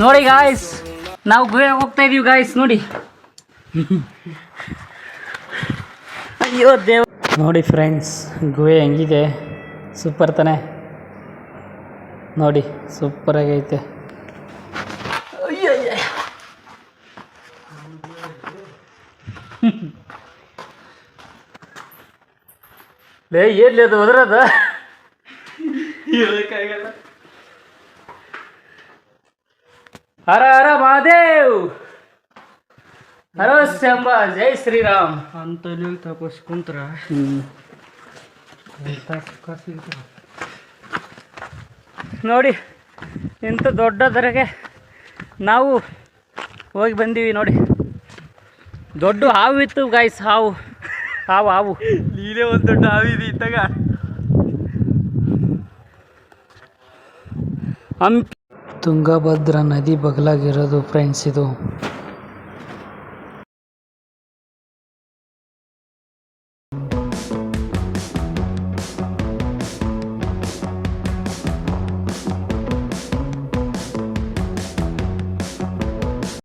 ನೋಡಿ ಗಾಯ್ಸ್ ನಾವು ಗುಹೆ ಹೋಗ್ತಾ ಇದೀವಿ ಗಾಯ್ಸ್ ನೋಡಿ. ಅಯ್ಯೋ ದೇವ ನೋಡಿ ಫ್ರೆಂಡ್ಸ್ ಗುಹೆ ಹೆಂಗಿದೆ? ಸೂಪರ್ ತಾನೆ? ನೋಡಿ ಸೂಪರ್ ಆಗೈತೆ. ಅಯ್ಯಯ್ಯ. ಲೇ ಎಲ್ಲಿ ಅದು ಹೋದ್ರದ ಹೇಳಕ್ಕಾಗಲ್ಲ. ಹರ ಹರ ಮಹಾದೇವ್! ಹರೋ ಶಂಭ ಜೈ ಶ್ರೀರಾಮ್. ಅಂತ ತಪಸ್ ಕುಂತ್ರ. ನೋಡಿ ಇಂಥ ದೊಡ್ಡ ದರಗೆ ನಾವು ಹೋಗಿ ಬಂದೀವಿ ನೋಡಿ. ದೊಡ್ಡ ಹಾವು ಇತ್ತು ಗಾಯ್ಸ್ ಹಾವು. ಹಾವು ಹಾವು. ನೀನೇ ಒಂದು ದೊಡ್ಡ ಹಾವಿದಿ ಇತ್ತಾಗ. ಹಂಪಿ ತುಂಗಭದ್ರಾ ನದಿ ಬಗಲಾಗಿರೋದು ಫ್ರೆಂಡ್ಸ್ ಇದು.